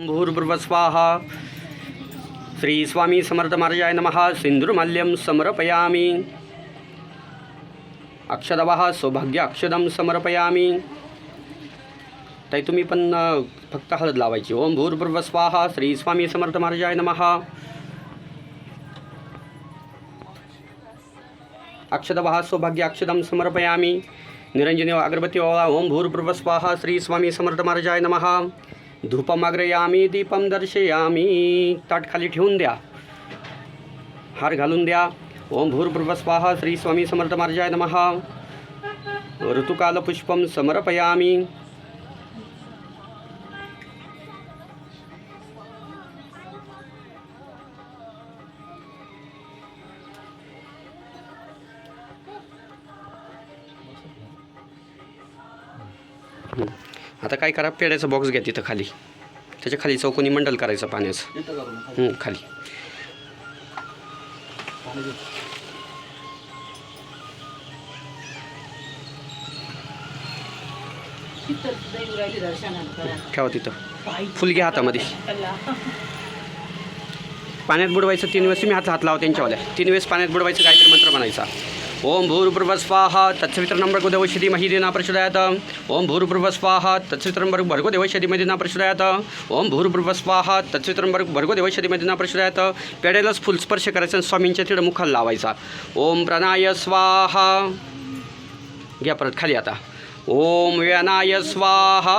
भूर्भुवस्वाहा श्री स्वामी समर्थ महाराजाय नमः। सिंधुर्मल्यं समर्पयामि। अक्षदवः सौभाग्य अक्षदं समर्पयामि। ताई तुम्ही पण फक्त हळद लावायची. ओम भूर्भुवस्वाहा श्री स्वामी समर्थ महाराजाय नमः। अक्षदवः सौभाग्य अक्षदं समर्पयामि निरंजनी अगरबत्ती ओळा ओम भूर्भुवस्वाहा श्री स्वामी समर्थ महाराजाय नमः। धूपमाग्रयामी दीपम दर्शयामी ताट खाली ठेवून द्या. हार घालून द्या. ओम भूर्भुवस्वाहा श्री स्वामी समर्थ महाराजाय नमः. ऋतुकाल पुष्पम समर्पयामी. आता काय करा पेड्याचा बॉक्स घ्या तिथं खाली. त्याच्याखाली चौकोनी मंडल करायचं पाण्याचं. खाली. ठेवा तिथं. फुल घ्या हातामध्ये. पाण्यात बुडवायचं तीन वेळेस मी हात हात लावा त्यांच्यावाल्या. तीन वेळेस पाण्यात बुडवायचं काहीतरी मंत्र म्हणायचा. ओम भूर्भुव स्वाहा तत्सवित्र देवशती महिदिना प्रचोदयात ओम भूर्भुव स्वाहा तत्सवित्र नंबर भर्गो देवशती महिदिना प्रचोदयात ओम भूर्भुव स्वाहा तत्सवित्र नंबर भर्गो देवशती प्रचोदयात फुल स्पर्श करायचा आणि स्वामींच्या तिथं मुखाला लावायचा। ओम प्रणाय स्वाहा। घ्या परत खाली आता। ओम व्यनाय स्वाहा।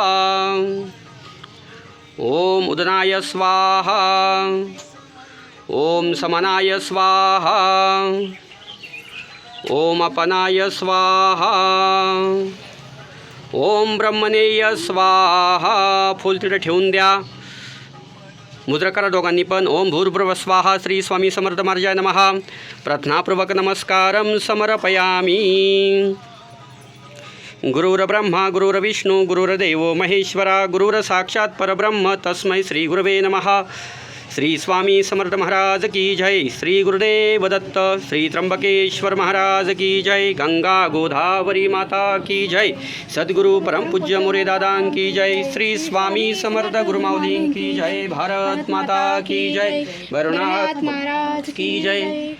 ओम उदनाय स्वाहा। ओम समनाय स्वाहा। ओम अपनाय स्वाहा। ओम ब्रह्मनेय स्वाहा। फुल तिथे ठेवून द्या. मुद्रा करा दोघांनी पण. ओम भूर्भुव स्वाहा श्री स्वामी समर्थ मार्जाय नमः प्रार्थनापूर्वक नमस्कारं समर्पयामि. गुरुर्ब्रह्मा गुरुर्विष्णू गुरुर्देव महेश्वरा गुरुर साक्षात परब्रह्म. तस्मै श्री गुरवे नमः श्री स्वामी समर्थ महाराज की जय श्री गुरुदेव दत्त श्री त्र्यंबकेश्वर महाराज की जय गंगा गोदावरी माता की जय सद्गुरु परम पूज्य मोरे दादा की जय श्री स्वामी समर्थ गुरुमाऊली की जय भारत माता की जय भरनाथ महाराज की जय।